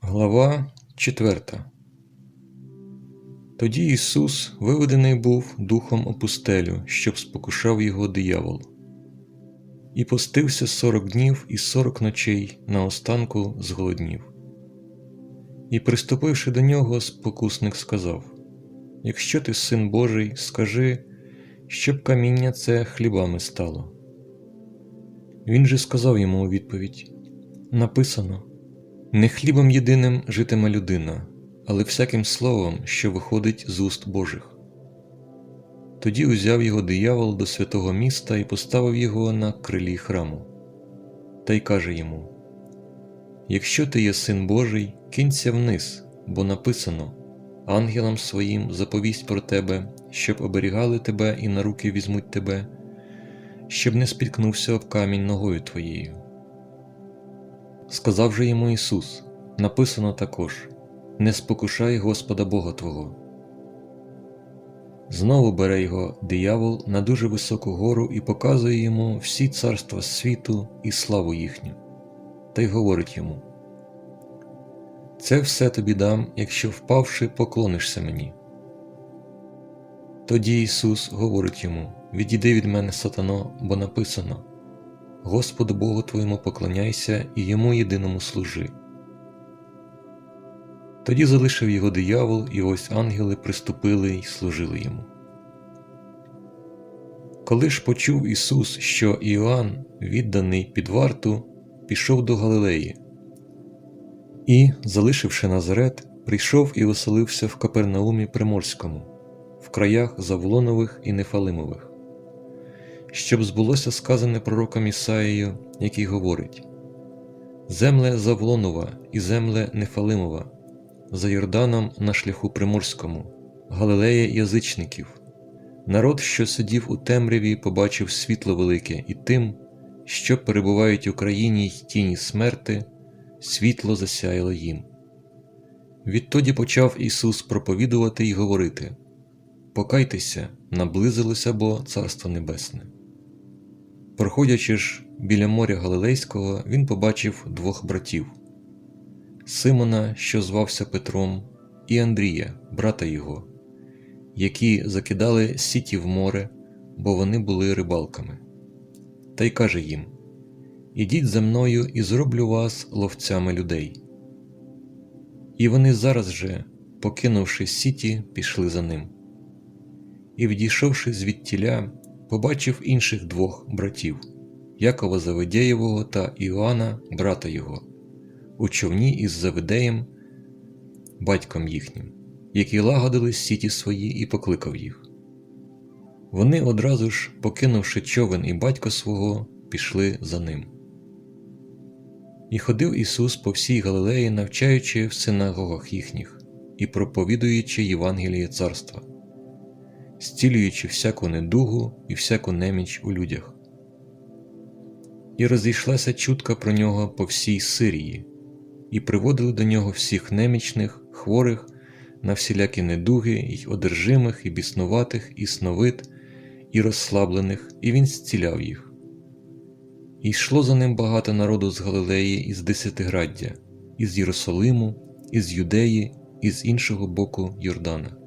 Глава 4 Тоді Ісус виведений був духом у пустелю, щоб спокушав його диявол, і постився сорок днів і сорок ночей на останку зголоднів. І, приступивши до нього, спокусник сказав: Якщо ти син Божий, скажи, щоб каміння це хлібами стало. Він же сказав йому у відповідь: Написано. Не хлібом єдиним житиме людина, але всяким словом, що виходить з уст Божих. Тоді узяв його диявол до святого міста і поставив його на крилі храму, та й каже йому: Якщо ти є син Божий, кинься вниз, бо написано ангелам своїм заповість про тебе, щоб оберігали тебе і на руки візьмуть тебе, щоб не спіткнувся об камінь ногою твоєю. Сказав же йому Ісус, написано також: Не спокушай Господа Бога Твого. Знову бере його диявол на дуже високу гору і показує йому всі царства світу і славу їхню, та й говорить йому: Це все тобі дам, якщо впавши, поклонишся мені. Тоді Ісус говорить йому: Відійди від мене, сатано, бо написано. Господу Богу твоєму поклоняйся і йому єдиному служи. Тоді залишив його диявол, і ось ангели приступили й служили йому. Коли ж почув Ісус, що Іоанн, відданий під варту, пішов до Галилеї і, залишивши Назарет, прийшов і оселився в Капернаумі Приморському, в краях Завлонових і Нефалимових щоб збулося сказане пророком Ісаїю, який говорить: Земле Завлонова і земле Нефалимова, за Йорданом на шляху Приморському, Галилея язичників, народ, що сидів у темряві, побачив світло велике, і тим, що перебувають у країні й тіні смерти, світло засяяло їм. Відтоді почав Ісус проповідувати й говорити: Покайтеся, наблизилося бо Царство Небесне. Проходячи ж біля моря Галилейського, він побачив двох братів Симона, що звався Петром, і Андрія, брата його, які закидали сіті в море, бо вони були рибалками. Та й каже їм: Ідіть за мною і зроблю вас ловцями людей. І вони зараз же, покинувши сіті, пішли за ним. І, відійшовши звідтіля, побачив інших двох братів Якова Заведєєвого та Іоанна, брата його, у човні із Заведеєм, батьком їхнім, які лагодили сіті свої і покликав їх. Вони одразу ж, покинувши човен і батька свого, пішли за ним. І ходив Ісус по всій Галилеї, навчаючи в синагогах їхніх і проповідуючи Євангеліє Царства зцілюючи всяку недугу і всяку неміч у людях. І розійшлася чутка про нього по всій Сирії, і приводили до нього всіх немічних, хворих на всілякі недуги, й одержимих, і біснуватих, і сновид, і розслаблених, і він зціляв їх. І йшло за ним багато народу з Галилеї і з Десятиграддя, із Єрусалиму, із Юдеї, і з іншого боку Йордана